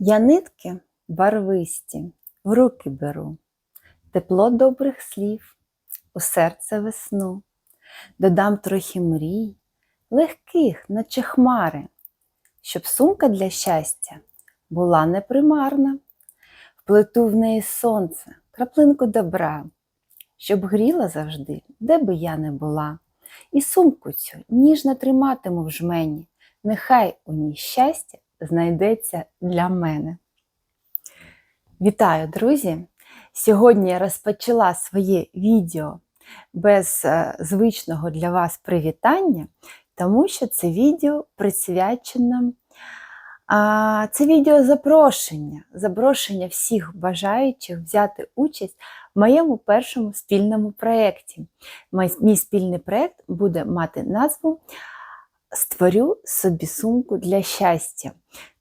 Я нитки барвисті в руки беру, тепло добрих слів, у серце весну, додам трохи мрій, легких, наче хмари, щоб сумка для щастя була непримарна, вплету в неї сонце, краплинку добра, щоб гріла завжди, де би я не була, і сумку цю ніжно триматиму в жмені, нехай у ній щастя знайдеться для мене. Вітаю, друзі! Сьогодні я розпочала своє відео без е, звичного для вас привітання, тому що це відео присвячено. А, Це відео запрошення, запрошення всіх бажаючих взяти участь в моєму першому спільному проєкті. Мій, спільний проєкт буде мати назву Створю собі сумку для щастя.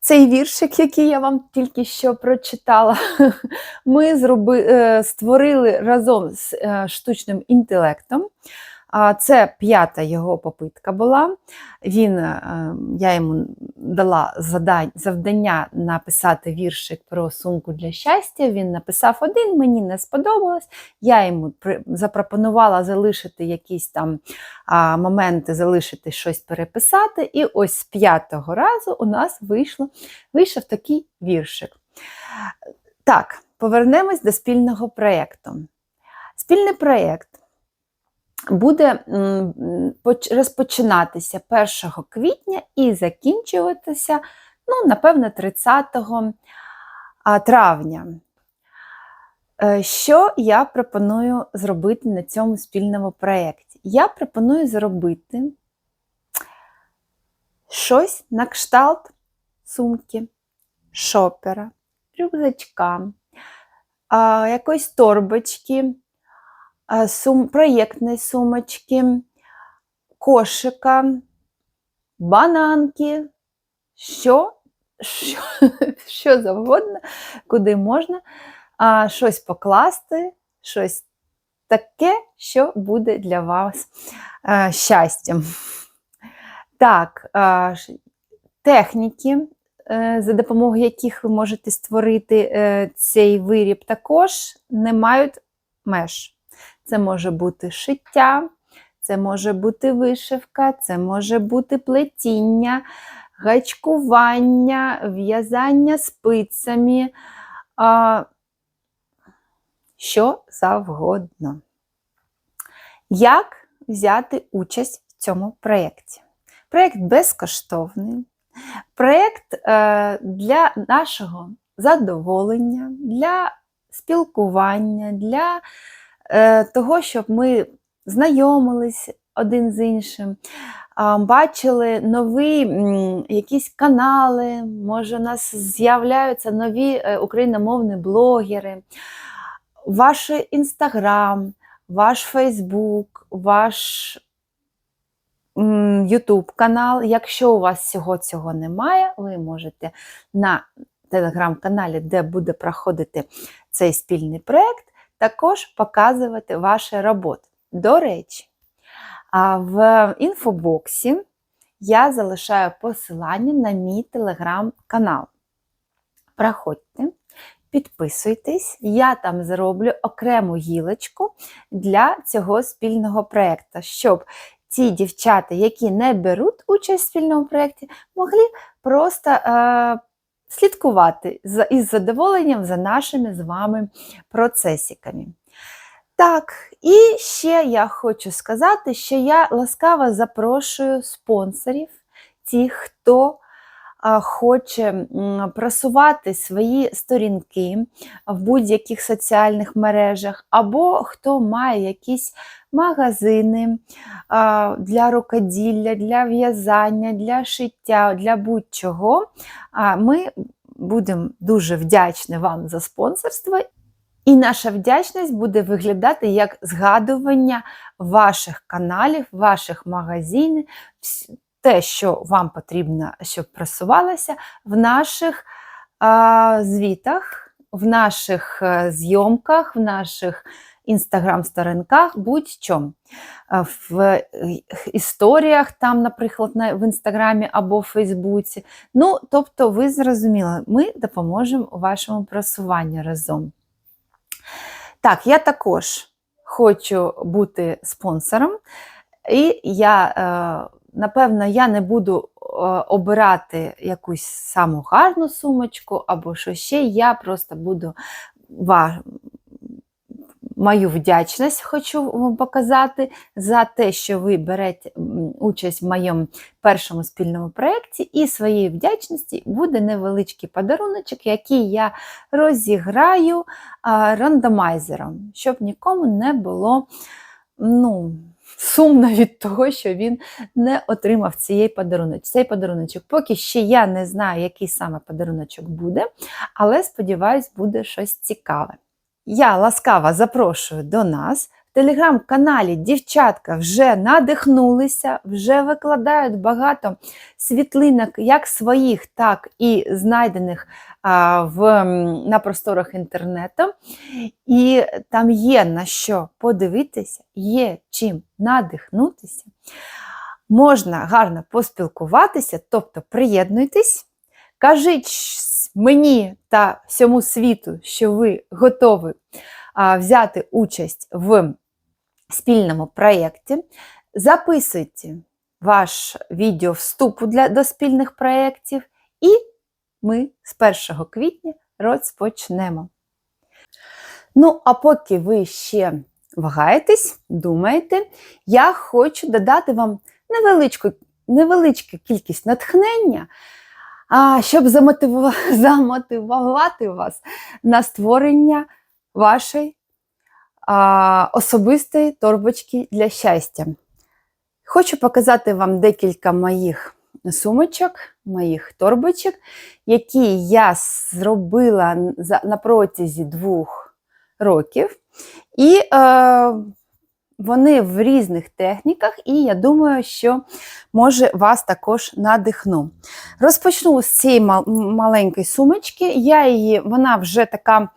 Цей віршик, який я вам тільки що прочитала, ми зроби, е, створили разом з е, штучним інтелектом. Це п'ята його попитка була. Він, е, Я йому дала завдання написати віршик про сумку для щастя. Він написав один, мені не сподобалось. Я йому запропонувала залишити якісь там моменти, залишити щось переписати. І ось з п'ятого разу у нас вийшло, вийшов такий віршик. Так, повернемось до спільного проєкту. Спільний проєкт буде розпочинатися 1 квітня і закінчуватися, ну, напевно, 30 травня. Е, Що я пропоную зробити на цьому спільному проєкті? Я пропоную зробити щось на кшталт сумки, шопера, рюкзачка, якоїсь торбочки, сум, проєктної сумочки, кошика, бананки, що, що, що завгодно, куди можна а, щось покласти, щось таке, що буде для вас а, щастям. Так, а, техніки, е, за допомогою яких ви можете створити е, цей виріб, також не мають меж. Це може бути шиття, це може бути вишивка, це може бути плетіння, гачкування, в'язання спицями, а, що завгодно. Як взяти участь в цьому проєкті? Проєкт безкоштовний, проєкт е, для нашого задоволення, для спілкування, для того, щоб ми знайомились один з іншим, бачили нові якісь канали, може, у нас з'являються нові е, україномовні блогери, ваш інстаграм, ваш Фейсбук, ваш Ютуб канал. Якщо у вас всього цього немає, ви можете на телеграм-каналі, де буде проходити цей спільний проєкт, також показувати ваші роботи. До речі, в інфобоксі я залишаю посилання на мій телеграм-канал. Проходьте, підписуйтесь, я там зроблю окрему гілочку для цього спільного проєкту, щоб ті дівчата, які не беруть участь в спільному проєкті, могли просто е, слідкувати із задоволенням за нашими з вами процесиками. Так, і ще я хочу сказати, що я ласкаво запрошую спонсорів, тих, хто хоче просувати свої сторінки в будь-яких соціальних мережах, або хто має якісь магазини для рукоділля, для в'язання, для шиття, для будь-чого. Ми будемо дуже вдячні вам за спонсорство. І наша вдячність буде виглядати як згадування ваших каналів, ваших магазинів, те, що вам потрібно, щоб просувалося в наших а, звітах, в наших е, зйомках, в наших інстаграм-сторінках, будь-що. Е, В е, історіях, там, наприклад, в інстаграмі або в Фейсбуці. Ну, тобто, ви зрозуміли, ми допоможемо у вашому просуванню разом. Так, я також хочу бути спонсором, і я, напевно, я не буду е, обирати якусь саму гарну сумочку або що ще. Я просто буду мою вдячність хочу вам показати за те, що ви берете участь в моєму першому спільному проєкті, і своєї вдячності буде невеличкий подаруночок, який я розіграю а, рандомайзером, щоб нікому не було ну, сумно від того, що він не отримав цієї подарунок. Цей подаруночок. Поки ще я не знаю, який саме подаруночок буде, але сподіваюсь, буде щось цікаве. Я ласкаво запрошую до нас. Телеграм-каналі дівчатка вже надихнулися, вже викладають багато світлинок, як своїх, так і знайдених а, в, на просторах інтернету. І там є на що подивитися, є чим надихнутися. Можна гарно поспілкуватися, тобто приєднуйтесь, кажіть мені та всьому світу, що ви готові а, взяти участь в спільному проєкті. Записуйте ваш відео вступу для, до спільних проєктів, і ми з 1 квітня розпочнемо. Ну, а поки ви ще вагаєтесь, думаєте, я хочу додати вам невеличку, невеличку кількість натхнення, щоб замотиву- замотивувати вас на створення вашої а, особистої торбочки для щастя. Хочу показати вам декілька моїх сумочок, моїх торбочок, які я зробила на протязі двох років. І е, вони в різних техніках, і я думаю, що може вас також надихну. Розпочну з цієї мал- маленької сумочки. Я її, вона вже така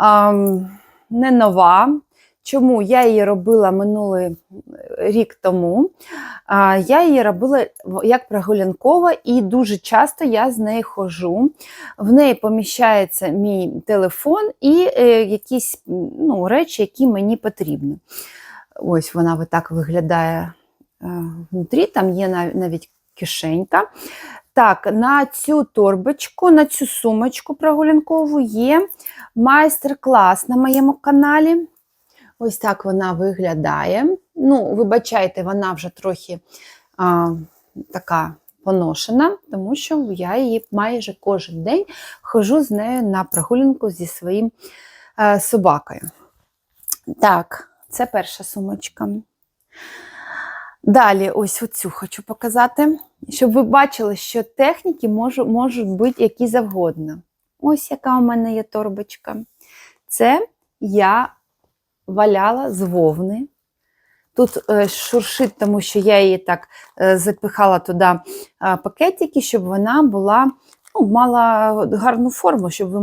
ем, не нова. Чому я її робила минулий рік тому? Я її робила як прогулянкова, і дуже часто я з нею ходжу. В неї поміщається мій телефон і е, якісь ну, речі, які мені потрібні. Ось вона отак виглядає е, внутрі, там є навіть кишенька. Так, на цю торбочку, на цю сумочку прогулянкову є майстер-клас на моєму каналі. Ось так вона виглядає. Ну, вибачайте, вона вже трохи а, така поношена, тому що я її майже кожен день ходжу з нею на прогулянку зі своїм е, собакою. Так, це перша сумочка. Далі, ось оцю хочу показати, щоб ви бачили, що техніки можу- можуть бути які завгодно. Ось яка у мене є торбочка. Це я валяла з вовни. Тут е, шуршить, тому що я її так е, запихала туди е, пакетики, щоб вона була, ну, мала гарну форму, щоб ви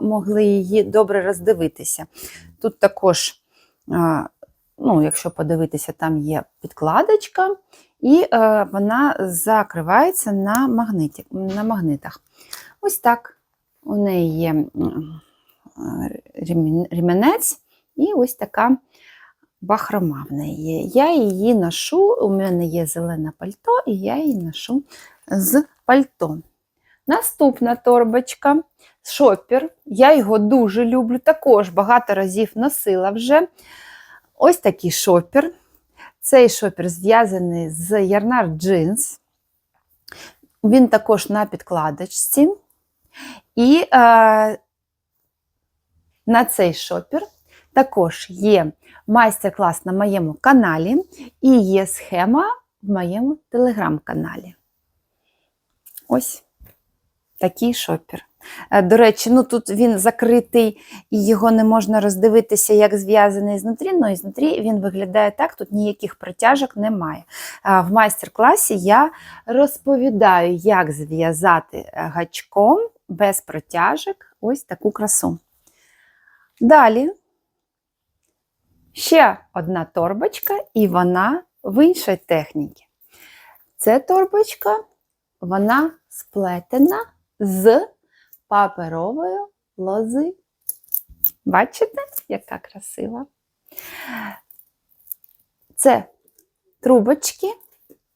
могли її добре роздивитися. Тут також, ну, якщо подивитися, там є підкладочка, і е, вона закривається на, магниті, на магнитах. Ось так. У неї є е, ремінець, і ось така бахрома в неї є. Я її ношу, у мене є зелене пальто, і я її ношу з пальто. Наступна торбочка шопер. Я його дуже люблю, також багато разів носила вже. Ось такий шопер. Цей шопер зв'язаний з ярнар джинс. Він також на підкладочці. І е, на цей шопер також є майстер-клас на моєму каналі і є схема в моєму телеграм-каналі. Ось такий шопер. Е, До речі, ну тут він закритий і його не можна роздивитися, як зв'язаний знутрі. Ну і знутрі він виглядає так, тут ніяких протяжок немає. В майстер-класі я розповідаю, як зв'язати е, гачком без протяжок ось таку красу. Далі Ще одна торбочка, і вона в іншій техніці. Це торбочка, вона сплетена з паперової лози. Бачите, яка красива? Це трубочки,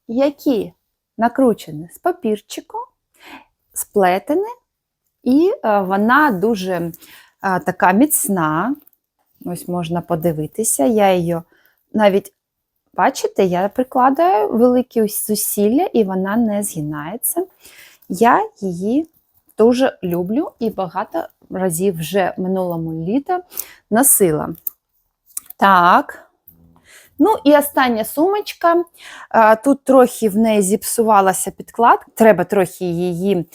які накручені з папірчику, сплетені, і е, вона дуже е, така міцна. Ось можна подивитися. Я її навіть, бачите, я прикладаю великі зусилля, і вона не згинається. Я її дуже люблю і багато разів вже минулому літа носила. Так. Ну і остання сумочка. Тут трохи в неї зіпсувалася підкладка, треба трохи її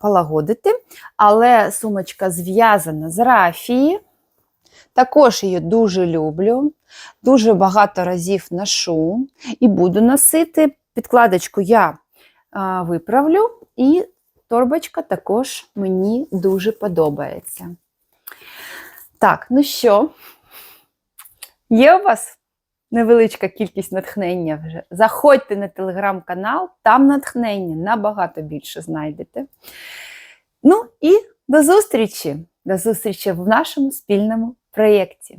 полагодити, але сумочка зв'язана з рафії. Також її дуже люблю, дуже багато разів ношу і буду носити. Підкладочку я виправлю, і торбочка також мені дуже подобається. Так, ну що, є у вас невеличка кількість натхнення вже? Заходьте на телеграм-канал, там натхнення набагато більше знайдете. Ну і до зустрічі! До зустрічі в нашому спільному проєкті.